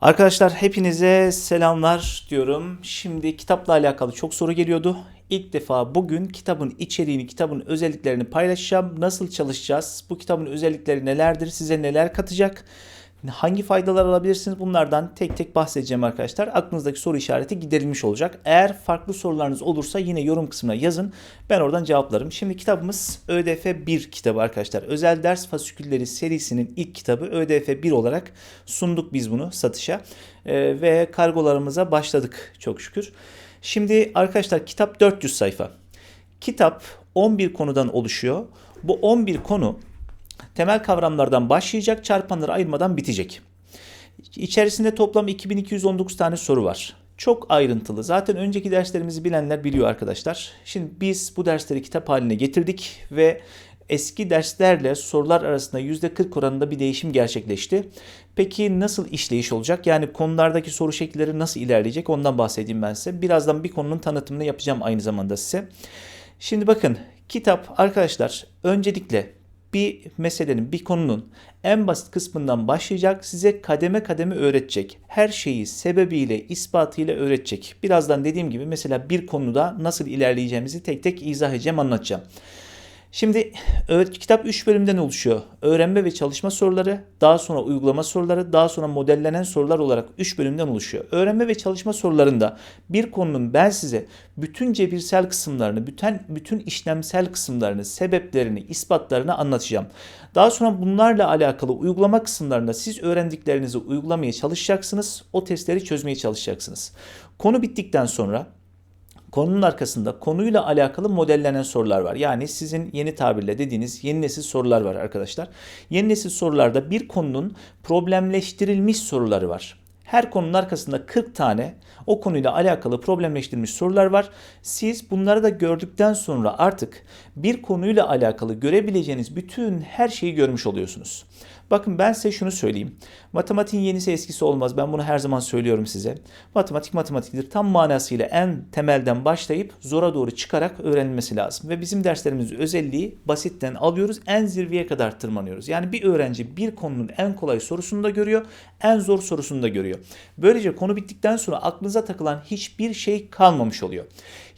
Arkadaşlar hepinize selamlar diyorum. Şimdi kitapla alakalı çok soru geliyordu. İlk defa bugün kitabın içeriğini, kitabın özelliklerini paylaşacağım. Nasıl çalışacağız? Bu kitabın özellikleri nelerdir? Size neler katacak? Hangi faydalar alabilirsiniz? Bunlardan tek tek bahsedeceğim arkadaşlar. Aklınızdaki soru işareti giderilmiş olacak. Eğer farklı sorularınız olursa yine yorum kısmına yazın. Ben oradan cevaplarım. Şimdi kitabımız ÖDF 1 kitabı arkadaşlar. Özel Ders Fasikülleri serisinin ilk kitabı ÖDF 1 olarak sunduk biz bunu satışa. Ee, ve kargolarımıza başladık çok şükür. Şimdi arkadaşlar kitap 400 sayfa. Kitap 11 konudan oluşuyor. Bu 11 konu temel kavramlardan başlayacak, çarpanları ayırmadan bitecek. İçerisinde toplam 2219 tane soru var. Çok ayrıntılı. Zaten önceki derslerimizi bilenler biliyor arkadaşlar. Şimdi biz bu dersleri kitap haline getirdik ve eski derslerle sorular arasında %40 oranında bir değişim gerçekleşti. Peki nasıl işleyiş olacak? Yani konulardaki soru şekilleri nasıl ilerleyecek? Ondan bahsedeyim ben size. Birazdan bir konunun tanıtımını yapacağım aynı zamanda size. Şimdi bakın kitap arkadaşlar öncelikle bir meselenin, bir konunun en basit kısmından başlayacak, size kademe kademe öğretecek. Her şeyi sebebiyle, ispatıyla öğretecek. Birazdan dediğim gibi mesela bir konuda nasıl ilerleyeceğimizi tek tek izah edeceğim, anlatacağım. Şimdi kitap 3 bölümden oluşuyor. Öğrenme ve çalışma soruları, daha sonra uygulama soruları, daha sonra modellenen sorular olarak 3 bölümden oluşuyor. Öğrenme ve çalışma sorularında bir konunun ben size bütün cebirsel kısımlarını, bütün bütün işlemsel kısımlarını, sebeplerini, ispatlarını anlatacağım. Daha sonra bunlarla alakalı uygulama kısımlarında siz öğrendiklerinizi uygulamaya çalışacaksınız. O testleri çözmeye çalışacaksınız. Konu bittikten sonra konunun arkasında konuyla alakalı modellenen sorular var. Yani sizin yeni tabirle dediğiniz yeni nesil sorular var arkadaşlar. Yeni nesil sorularda bir konunun problemleştirilmiş soruları var. Her konunun arkasında 40 tane o konuyla alakalı problemleştirilmiş sorular var. Siz bunları da gördükten sonra artık bir konuyla alakalı görebileceğiniz bütün her şeyi görmüş oluyorsunuz. Bakın ben size şunu söyleyeyim. Matematiğin yenisi eskisi olmaz. Ben bunu her zaman söylüyorum size. Matematik matematiktir. Tam manasıyla en temelden başlayıp zora doğru çıkarak öğrenilmesi lazım. Ve bizim derslerimizin özelliği basitten alıyoruz. En zirveye kadar tırmanıyoruz. Yani bir öğrenci bir konunun en kolay sorusunu da görüyor. En zor sorusunu da görüyor. Böylece konu bittikten sonra aklınıza takılan hiçbir şey kalmamış oluyor.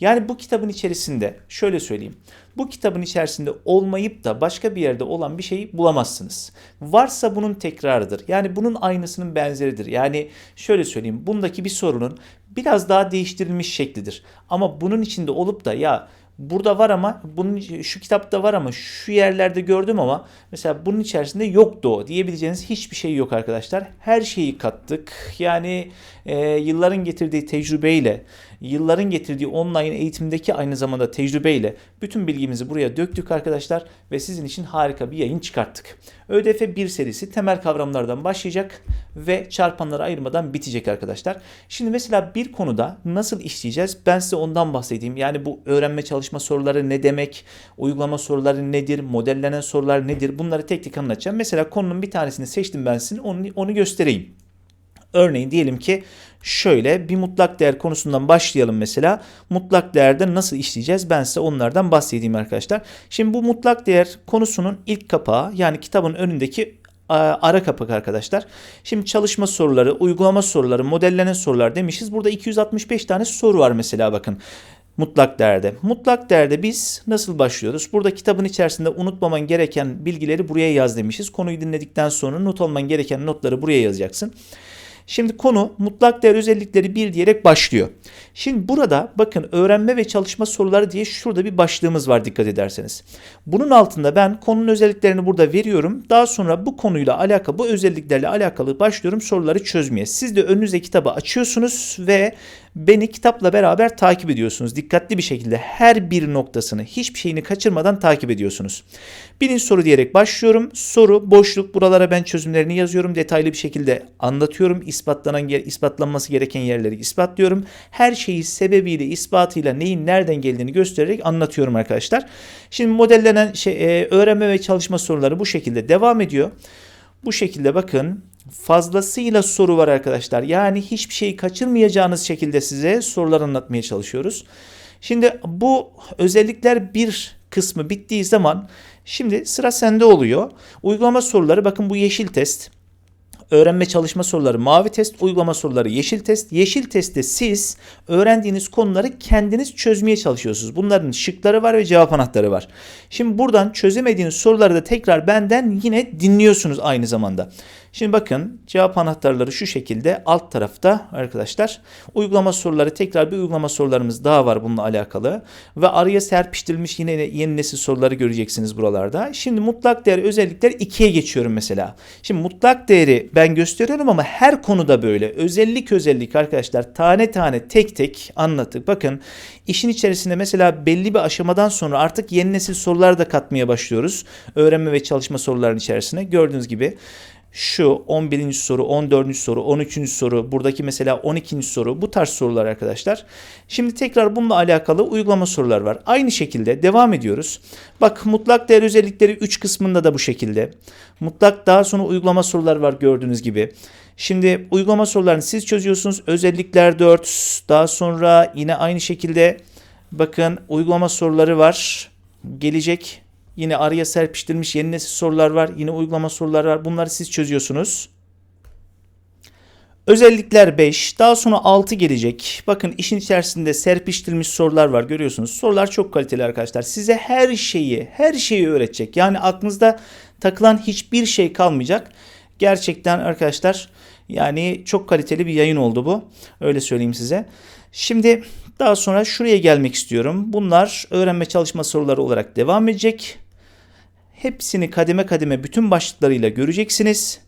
Yani bu kitabın içerisinde şöyle söyleyeyim. Bu kitabın içerisinde olmayıp da başka bir yerde olan bir şeyi bulamazsınız. Varsa bunun tekrarıdır. Yani bunun aynısının benzeridir. Yani şöyle söyleyeyim. Bundaki bir sorunun biraz daha değiştirilmiş şeklidir. Ama bunun içinde olup da ya burada var ama bunun şu kitapta var ama şu yerlerde gördüm ama mesela bunun içerisinde yoktu o diyebileceğiniz hiçbir şey yok arkadaşlar. Her şeyi kattık. Yani e, yılların getirdiği tecrübeyle, yılların getirdiği online eğitimdeki aynı zamanda tecrübeyle bütün bilgimizi buraya döktük arkadaşlar ve sizin için harika bir yayın çıkarttık. ÖDF 1 serisi temel kavramlardan başlayacak ve çarpanları ayırmadan bitecek arkadaşlar. Şimdi mesela bir konuda nasıl işleyeceğiz? Ben size ondan bahsedeyim. Yani bu öğrenme çalışma soruları ne demek? Uygulama soruları nedir? Modellenen sorular nedir? Bunları tek tek anlatacağım. Mesela konunun bir tanesini seçtim ben sizin onu, onu göstereyim. Örneğin diyelim ki şöyle bir mutlak değer konusundan başlayalım mesela. Mutlak değerde nasıl işleyeceğiz? Ben size onlardan bahsedeyim arkadaşlar. Şimdi bu mutlak değer konusunun ilk kapağı yani kitabın önündeki ara kapak arkadaşlar. Şimdi çalışma soruları, uygulama soruları, modellenen sorular demişiz. Burada 265 tane soru var mesela bakın mutlak değerde. Mutlak değerde biz nasıl başlıyoruz? Burada kitabın içerisinde unutmaman gereken bilgileri buraya yaz demişiz. Konuyu dinledikten sonra not alman gereken notları buraya yazacaksın. Şimdi konu mutlak değer özellikleri bir diyerek başlıyor. Şimdi burada bakın öğrenme ve çalışma soruları diye şurada bir başlığımız var dikkat ederseniz. Bunun altında ben konunun özelliklerini burada veriyorum. Daha sonra bu konuyla alakalı bu özelliklerle alakalı başlıyorum soruları çözmeye. Siz de önünüze kitabı açıyorsunuz ve beni kitapla beraber takip ediyorsunuz. Dikkatli bir şekilde her bir noktasını hiçbir şeyini kaçırmadan takip ediyorsunuz. Birinci soru diyerek başlıyorum. Soru, boşluk buralara ben çözümlerini yazıyorum. Detaylı bir şekilde anlatıyorum. İspatlanan, ispatlanması gereken yerleri ispatlıyorum. Her şeyi sebebiyle, ispatıyla neyin nereden geldiğini göstererek anlatıyorum arkadaşlar. Şimdi modellenen şey, e, öğrenme ve çalışma soruları bu şekilde devam ediyor. Bu şekilde bakın fazlasıyla soru var arkadaşlar. Yani hiçbir şeyi kaçırmayacağınız şekilde size sorular anlatmaya çalışıyoruz. Şimdi bu özellikler bir kısmı bittiği zaman şimdi sıra sende oluyor. Uygulama soruları bakın bu yeşil test. Öğrenme çalışma soruları mavi test, uygulama soruları yeşil test. Yeşil testte siz öğrendiğiniz konuları kendiniz çözmeye çalışıyorsunuz. Bunların şıkları var ve cevap anahtarı var. Şimdi buradan çözemediğiniz soruları da tekrar benden yine dinliyorsunuz aynı zamanda. Şimdi bakın cevap anahtarları şu şekilde alt tarafta arkadaşlar. Uygulama soruları tekrar bir uygulama sorularımız daha var bununla alakalı. Ve araya serpiştirilmiş yine yeni nesil soruları göreceksiniz buralarda. Şimdi mutlak değer özellikler 2'ye geçiyorum mesela. Şimdi mutlak değeri ben gösteriyorum ama her konuda böyle. Özellik özellik arkadaşlar tane tane tek tek anlattık. Bakın işin içerisinde mesela belli bir aşamadan sonra artık yeni nesil sorular da katmaya başlıyoruz. Öğrenme ve çalışma sorularının içerisine gördüğünüz gibi şu 11. soru, 14. soru, 13. soru, buradaki mesela 12. soru bu tarz sorular arkadaşlar. Şimdi tekrar bununla alakalı uygulama sorular var. Aynı şekilde devam ediyoruz. Bak mutlak değer özellikleri 3 kısmında da bu şekilde. Mutlak daha sonra uygulama sorular var gördüğünüz gibi. Şimdi uygulama sorularını siz çözüyorsunuz. Özellikler 4. Daha sonra yine aynı şekilde bakın uygulama soruları var. Gelecek Yine araya serpiştirilmiş yeni nesil sorular var. Yine uygulama sorular var. Bunları siz çözüyorsunuz. Özellikler 5. Daha sonra 6 gelecek. Bakın işin içerisinde serpiştirilmiş sorular var. Görüyorsunuz. Sorular çok kaliteli arkadaşlar. Size her şeyi, her şeyi öğretecek. Yani aklınızda takılan hiçbir şey kalmayacak. Gerçekten arkadaşlar yani çok kaliteli bir yayın oldu bu. Öyle söyleyeyim size. Şimdi daha sonra şuraya gelmek istiyorum. Bunlar öğrenme çalışma soruları olarak devam edecek. Hepsini kademe kademe bütün başlıklarıyla göreceksiniz.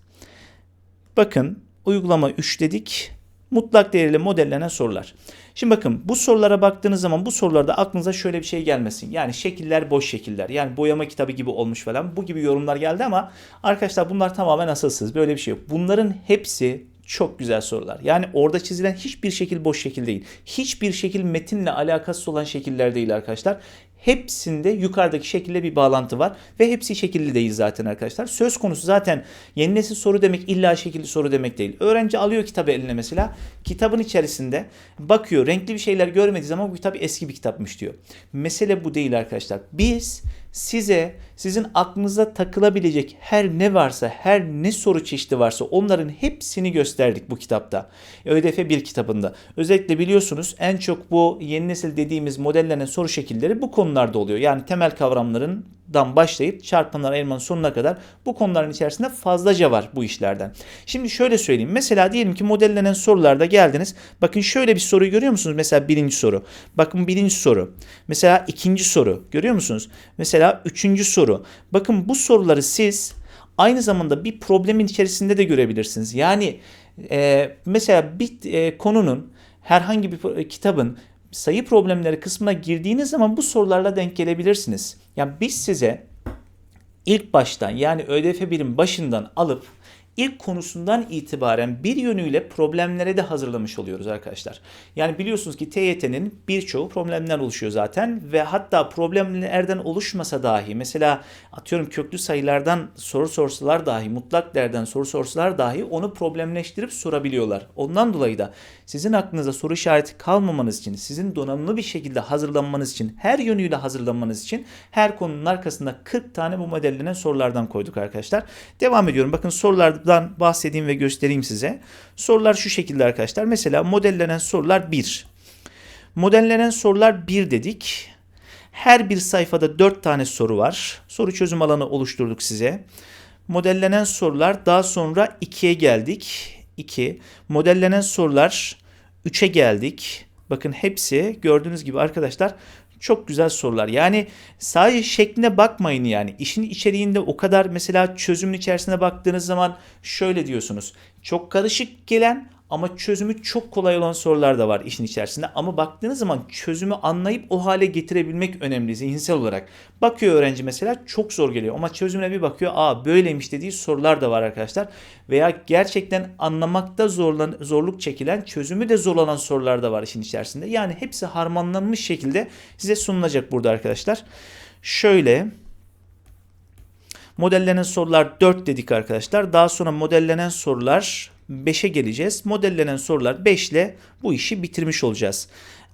Bakın uygulama 3 dedik. Mutlak değerle modellenen sorular. Şimdi bakın bu sorulara baktığınız zaman bu sorularda aklınıza şöyle bir şey gelmesin. Yani şekiller boş şekiller. Yani boyama kitabı gibi olmuş falan. Bu gibi yorumlar geldi ama arkadaşlar bunlar tamamen asılsız. Böyle bir şey yok. Bunların hepsi çok güzel sorular. Yani orada çizilen hiçbir şekil boş şekil değil. Hiçbir şekil metinle alakasız olan şekiller değil arkadaşlar. Hepsinde yukarıdaki şekilde bir bağlantı var ve hepsi şekilli değil zaten arkadaşlar. Söz konusu zaten yeni nesil soru demek illa şekilli soru demek değil. Öğrenci alıyor kitabı eline mesela. Kitabın içerisinde bakıyor renkli bir şeyler görmediği zaman bu kitap eski bir kitapmış diyor. Mesele bu değil arkadaşlar. Biz size sizin aklınıza takılabilecek her ne varsa, her ne soru çeşidi varsa onların hepsini gösterdik bu kitapta. ÖDF bir kitabında. Özellikle biliyorsunuz en çok bu yeni nesil dediğimiz modellenen soru şekilleri bu konularda oluyor. Yani temel kavramların dan başlayıp çarpanlar elmanın sonuna kadar bu konuların içerisinde fazlaca var bu işlerden. Şimdi şöyle söyleyeyim. Mesela diyelim ki modellenen sorularda geldiniz. Bakın şöyle bir soruyu görüyor musunuz? Mesela birinci soru. Bakın birinci soru. Mesela ikinci soru. Görüyor musunuz? Mesela üçüncü soru. Bakın bu soruları siz aynı zamanda bir problemin içerisinde de görebilirsiniz. Yani e, mesela bir e, konunun herhangi bir kitabın sayı problemleri kısmına girdiğiniz zaman bu sorularla denk gelebilirsiniz. Yani biz size ilk baştan yani ÖDF birim başından alıp ilk konusundan itibaren bir yönüyle problemlere de hazırlamış oluyoruz arkadaşlar. Yani biliyorsunuz ki TYT'nin birçoğu problemler oluşuyor zaten ve hatta problemlerden oluşmasa dahi mesela atıyorum köklü sayılardan soru sorsalar dahi mutlak değerden soru sorsalar dahi onu problemleştirip sorabiliyorlar. Ondan dolayı da sizin aklınıza soru işareti kalmamanız için, sizin donanımlı bir şekilde hazırlanmanız için, her yönüyle hazırlanmanız için her konunun arkasında 40 tane bu modellenen sorulardan koyduk arkadaşlar. Devam ediyorum. Bakın sorulardan bahsedeyim ve göstereyim size. Sorular şu şekilde arkadaşlar. Mesela modellenen sorular 1. Modellenen sorular 1 dedik. Her bir sayfada 4 tane soru var. Soru çözüm alanı oluşturduk size. Modellenen sorular daha sonra 2'ye geldik. 2. Modellenen sorular 3'e geldik. Bakın hepsi gördüğünüz gibi arkadaşlar çok güzel sorular. Yani sadece şekline bakmayın yani. İşin içeriğinde o kadar mesela çözümün içerisine baktığınız zaman şöyle diyorsunuz. Çok karışık gelen ama çözümü çok kolay olan sorular da var işin içerisinde. Ama baktığınız zaman çözümü anlayıp o hale getirebilmek önemli zihinsel olarak. Bakıyor öğrenci mesela çok zor geliyor ama çözümüne bir bakıyor. Aa böyleymiş dediği sorular da var arkadaşlar. Veya gerçekten anlamakta zorlan, zorluk çekilen çözümü de zorlanan sorular da var işin içerisinde. Yani hepsi harmanlanmış şekilde size sunulacak burada arkadaşlar. Şöyle modellenen sorular 4 dedik arkadaşlar. Daha sonra modellenen sorular 5'e geleceğiz. Modellenen sorular 5 ile bu işi bitirmiş olacağız.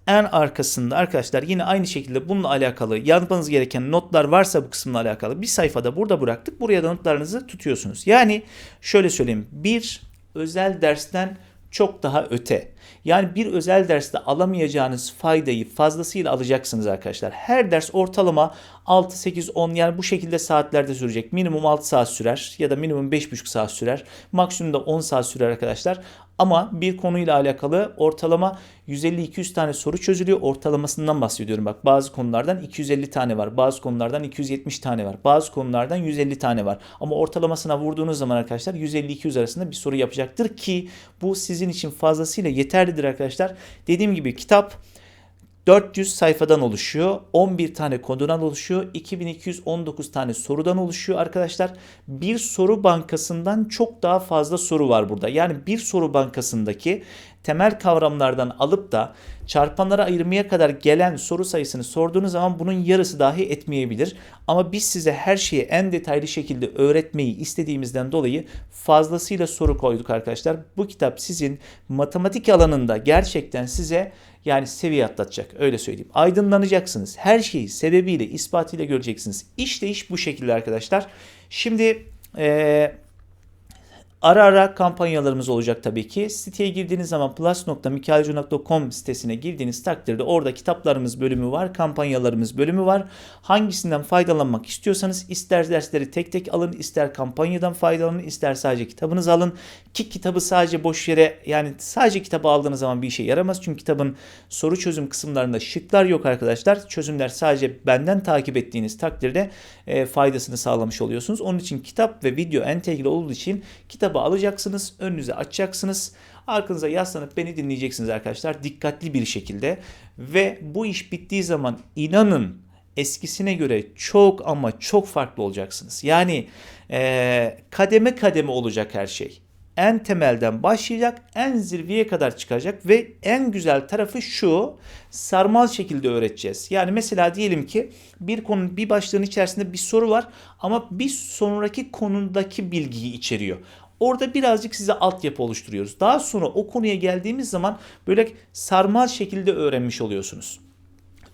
En arkasında arkadaşlar yine aynı şekilde bununla alakalı yapmanız gereken notlar varsa bu kısımla alakalı bir sayfada burada bıraktık. Buraya da notlarınızı tutuyorsunuz. Yani şöyle söyleyeyim. 1 özel dersten çok daha öte. Yani bir özel derste alamayacağınız faydayı fazlasıyla alacaksınız arkadaşlar. Her ders ortalama 6, 8, 10 yani bu şekilde saatlerde sürecek. Minimum 6 saat sürer ya da minimum 5,5 saat sürer. Maksimum da 10 saat sürer arkadaşlar. Ama bir konuyla alakalı ortalama 150-200 tane soru çözülüyor. Ortalamasından bahsediyorum. Bak bazı konulardan 250 tane var. Bazı konulardan 270 tane var. Bazı konulardan 150 tane var. Ama ortalamasına vurduğunuz zaman arkadaşlar 150-200 arasında bir soru yapacaktır ki bu sizin için fazlasıyla yeterlidir arkadaşlar. Dediğim gibi kitap 400 sayfadan oluşuyor. 11 tane konudan oluşuyor. 2219 tane sorudan oluşuyor arkadaşlar. Bir soru bankasından çok daha fazla soru var burada. Yani bir soru bankasındaki temel kavramlardan alıp da çarpanlara ayırmaya kadar gelen soru sayısını sorduğunuz zaman bunun yarısı dahi etmeyebilir. Ama biz size her şeyi en detaylı şekilde öğretmeyi istediğimizden dolayı fazlasıyla soru koyduk arkadaşlar. Bu kitap sizin matematik alanında gerçekten size yani seviye atlatacak öyle söyleyeyim. Aydınlanacaksınız. Her şeyi sebebiyle ispatıyla göreceksiniz. İşte iş bu şekilde arkadaşlar. Şimdi eee Ara ara kampanyalarımız olacak tabii ki. Siteye girdiğiniz zaman plus.mikalcu.com sitesine girdiğiniz takdirde orada kitaplarımız bölümü var, kampanyalarımız bölümü var. Hangisinden faydalanmak istiyorsanız ister dersleri tek tek alın, ister kampanyadan faydalanın, ister sadece kitabınızı alın. Ki kitabı sadece boş yere yani sadece kitabı aldığınız zaman bir işe yaramaz. Çünkü kitabın soru çözüm kısımlarında şıklar yok arkadaşlar. Çözümler sadece benden takip ettiğiniz takdirde e, faydasını sağlamış oluyorsunuz. Onun için kitap ve video entegre olduğu için kitabı alacaksınız, önünüze açacaksınız. Arkanıza yaslanıp beni dinleyeceksiniz arkadaşlar dikkatli bir şekilde. Ve bu iş bittiği zaman inanın eskisine göre çok ama çok farklı olacaksınız. Yani e, kademe kademe olacak her şey en temelden başlayacak, en zirveye kadar çıkacak ve en güzel tarafı şu, sarmal şekilde öğreteceğiz. Yani mesela diyelim ki bir konu bir başlığın içerisinde bir soru var ama bir sonraki konudaki bilgiyi içeriyor. Orada birazcık size altyapı oluşturuyoruz. Daha sonra o konuya geldiğimiz zaman böyle sarmal şekilde öğrenmiş oluyorsunuz.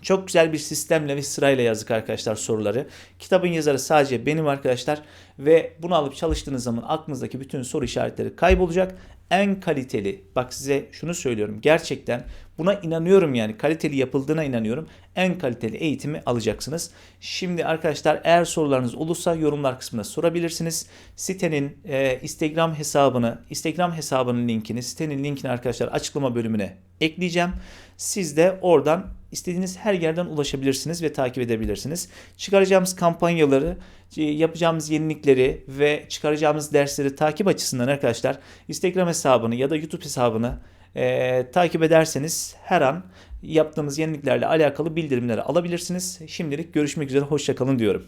Çok güzel bir sistemle ve sırayla yazdık arkadaşlar soruları. Kitabın yazarı sadece benim arkadaşlar ve bunu alıp çalıştığınız zaman aklınızdaki bütün soru işaretleri kaybolacak. En kaliteli bak size şunu söylüyorum gerçekten buna inanıyorum yani kaliteli yapıldığına inanıyorum. En kaliteli eğitimi alacaksınız. Şimdi arkadaşlar eğer sorularınız olursa yorumlar kısmına sorabilirsiniz. Sitenin e, Instagram hesabını, Instagram hesabının linkini, sitenin linkini arkadaşlar açıklama bölümüne ekleyeceğim. Siz de oradan istediğiniz her yerden ulaşabilirsiniz ve takip edebilirsiniz. Çıkaracağımız kampanyaları, e, yapacağımız yenilikleri ve çıkaracağımız dersleri takip açısından arkadaşlar Instagram hesabını ya da YouTube hesabını e, takip ederseniz her an yaptığımız yeniliklerle alakalı bildirimleri alabilirsiniz. Şimdilik görüşmek üzere, hoşçakalın diyorum.